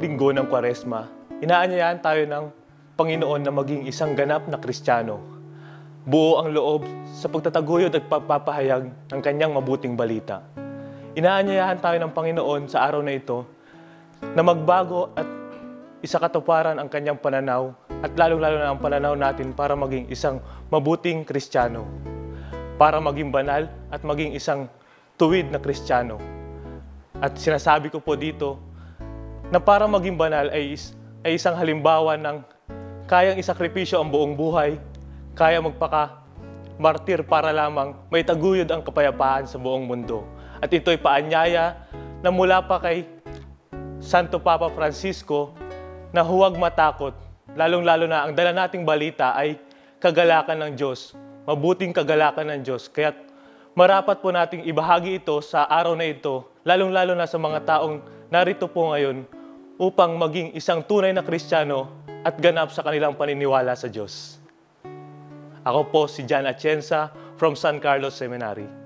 linggo ng Kwaresma, inaanyayahan tayo ng Panginoon na maging isang ganap na Kristiyano. Buo ang loob sa pagtataguyod at pagpapahayag ng kanyang mabuting balita. Inaanyayahan tayo ng Panginoon sa araw na ito na magbago at isakatuparan ang kanyang pananaw at lalong-lalo na ang pananaw natin para maging isang mabuting Kristiyano. Para maging banal at maging isang tuwid na Kristiyano. At sinasabi ko po dito na para maging banal ay, is, ay isang halimbawa ng kayang isakripisyo ang buong buhay, kaya magpaka martir para lamang may taguyod ang kapayapaan sa buong mundo. At ito'y paanyaya na mula pa kay Santo Papa Francisco na huwag matakot, lalong-lalo na ang dala nating balita ay kagalakan ng Diyos, mabuting kagalakan ng Diyos. Kaya marapat po nating ibahagi ito sa araw na ito, lalong-lalo na sa mga taong narito po ngayon upang maging isang tunay na Kristiyano at ganap sa kanilang paniniwala sa Diyos. Ako po si Jan Atienza from San Carlos Seminary.